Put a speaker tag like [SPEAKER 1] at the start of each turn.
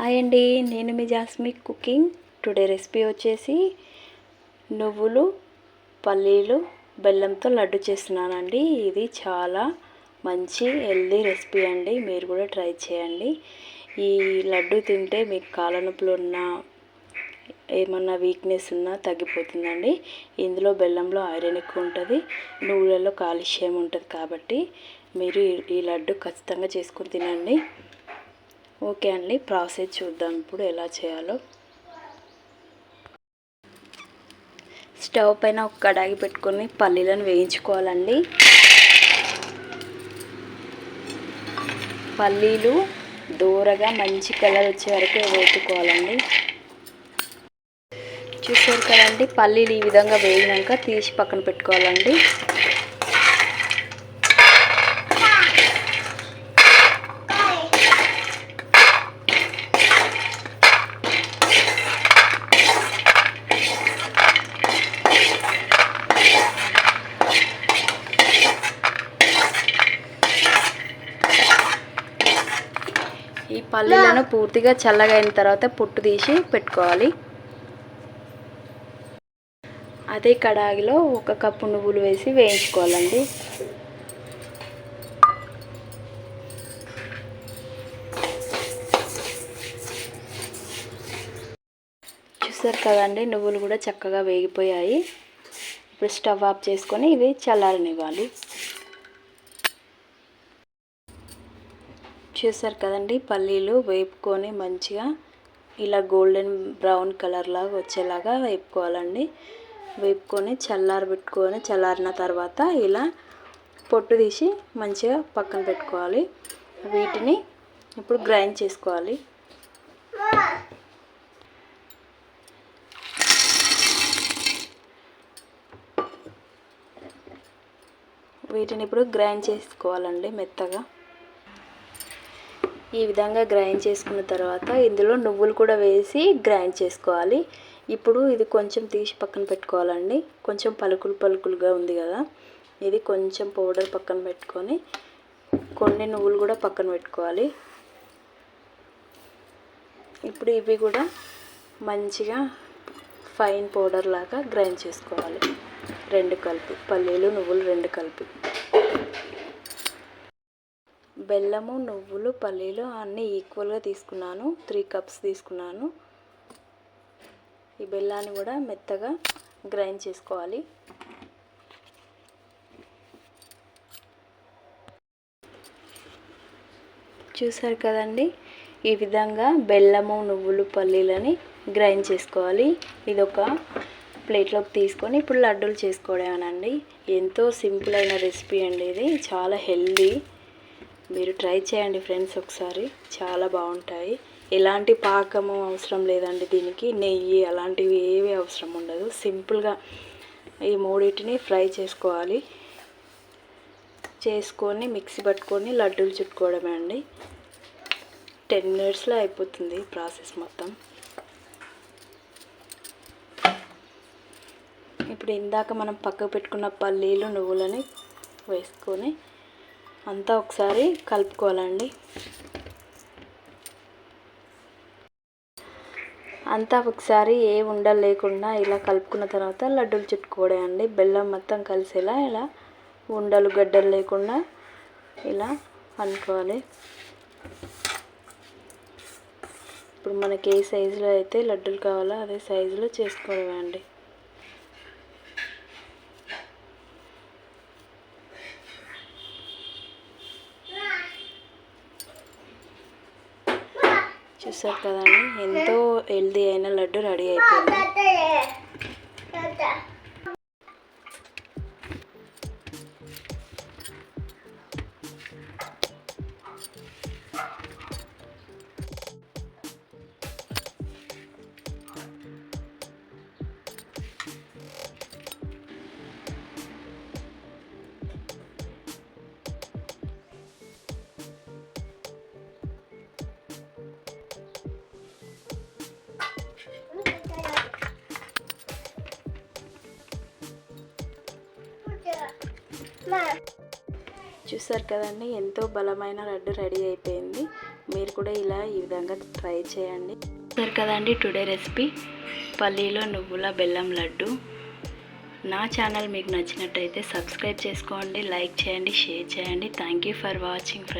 [SPEAKER 1] Hi అండి నేను మీ జాస్మిక్ కుకింగ్. టుడే రెసిపీ వచ్చేసి నువ్వులు పల్లీలు బెల్లంతో లడ్డు చేస్తున్నానండి. ఇది చాలా మంచి హెల్దీ రెసిపీ అండి మీరు కూడా ట్రై చేయండి. ఈ లడ్డు తింటే మీకు కాళ్ళ నొప్పులు ఏమన్నా వీక్నెస్ ఉన్నా తగ్గిపోతుందండి. ఇందులో బెల్లంలో ఐరన్ ఎక్కువ ఉంటుంది నువ్వులలో కాలుష్యం ఉంటుంది కాబట్టి మీరు ఈ లడ్డు ఖచ్చితంగా చేసుకుని తినండి. ఓకే అండి ప్రాసెస్ చూద్దాం ఇప్పుడు ఎలా చేయాలో. స్టవ్ పైన ఒక కడాయి పెట్టుకొని పల్లీలను వేయించుకోవాలండి. పల్లీలు దూరగా మంచి కలర్ వచ్చే వరకు వేసుకోవాలండి చూసారు కదండి పల్లీలు ఈ విధంగా వేగినాక తీసి పక్కన పెట్టుకోవాలండి ఈ పల్లీలను పూర్తిగా చల్లగా అయిన తర్వాత పొట్టు తీసి పెట్టుకోవాలి. అదే కడాయిలో ఒక కప్పు నువ్వులు వేసి వేయించుకోవాలండి. చూసారు కదండి నువ్వులు కూడా చక్కగా వేగిపోయాయి. ఇప్పుడు స్టవ్ ఆఫ్ చేసుకొని ఇవి చల్లారనివ్వాలి. చేశారు కదండి పల్లీలు వేపుకొని మంచిగా ఇలా గోల్డెన్ బ్రౌన్ కలర్ లాగా వచ్చేలాగా వేపుకోవాలండి. వేపుకొని చల్లారబెట్టుకొని చల్లారిన తర్వాత ఇలా పొట్టు తీసి మంచిగా పక్కన పెట్టుకోవాలి. వీటిని ఇప్పుడు గ్రైండ్ చేసుకోవాలి. వీటిని ఇప్పుడు గ్రైండ్ చేసుకోవాలండి మెత్తగా. ఈ విధంగా గ్రైండ్ చేసుకున్న తర్వాత ఇందులో నువ్వులు కూడా వేసి గ్రైండ్ చేసుకోవాలి. ఇప్పుడు ఇది కొంచెం తీసి పక్కన పెట్టుకోవాలండి. కొంచెం పలుకులు పలుకులుగా ఉంది కదా. ఇది కొంచెం పౌడర్ పక్కన పెట్టుకొని కొన్ని నువ్వులు కూడా పక్కన పెట్టుకోవాలి. ఇప్పుడు ఇవి కూడా మంచిగా ఫైన్ పౌడర్ లాగా గ్రైండ్ చేసుకోవాలి. రెండు కలిపి పల్లీలు నువ్వులు రెండు కలిపి. బెల్లము నువ్వులు పల్లీలు అన్నీ ఈక్వల్గా తీసుకున్నాను. త్రీ కప్స్ తీసుకున్నాను. ఈ బెల్లాన్ని కూడా మెత్తగా గ్రైండ్ చేసుకోవాలి. చూసారు కదండి? ఈ విధంగా బెల్లము నువ్వులు పల్లీలని గ్రైండ్ చేసుకోవాలి. ఇది ఒక ప్లేట్లోకి తీసుకొని ఇప్పుడు లడ్డూలు చేసుకోవడమేనండి. ఎంతో సింపుల్ అయిన రెసిపీ అండి ఇది. చాలా హెల్దీ మీరు ట్రై చేయండి ఫ్రెండ్స్ ఒకసారి. చాలా బాగుంటాయి. ఎలాంటి పాకము అవసరం లేదండి దీనికి. నెయ్యి అలాంటివి ఏవి అవసరం ఉండదు. సింపుల్గా ఈ మూడింటిని ఫ్రై చేసుకోవాలి. చేసుకొని మిక్సీ పట్టుకొని లడ్డూలు చుట్టుకోవడమే అండి. టెన్ మినిట్స్లో అయిపోతుంది ప్రాసెస్ మొత్తం. ఇప్పుడు ఇందాక మనం పక్కకు పెట్టుకున్న పల్లీలు నువ్వులని వేసుకొని అంతా ఒకసారి కలుపుకోవాలండి. అంతా ఒకసారి ఏ ఉండలు లేకుండా ఇలా కలుపుకున్న తర్వాత లడ్డూలు చుట్టుకోవడం అండి. బెల్లం మొత్తం కలిసేలా ఇలా ఉండలు గడ్డలు లేకుండా ఇలా అనుకోవాలి ఇప్పుడు మనకి ఏ సైజులో అయితే లడ్డూలు కావాలో అదే సైజులో చేసుకోవడమే అండి. చూసారు కదండి? ఎంతో హెల్దీ అయిన లడ్డు రెడీ అయిపోయింది. చూసారు కదండి ఎంతో బలమైన లడ్డు రెడీ అయిపోయింది. మీరు కూడా ఇలా ఈ విధంగా ట్రై చేయండి. చూసారు కదండి టుడే రెసిపీ. పల్లీలో నువ్వుల బెల్లం లడ్డు. నా ఛానల్ మీకు నచ్చినట్టయితే సబ్స్క్రైబ్ చేసుకోండి లైక్ చేయండి షేర్ చేయండి. Thank you for watching friends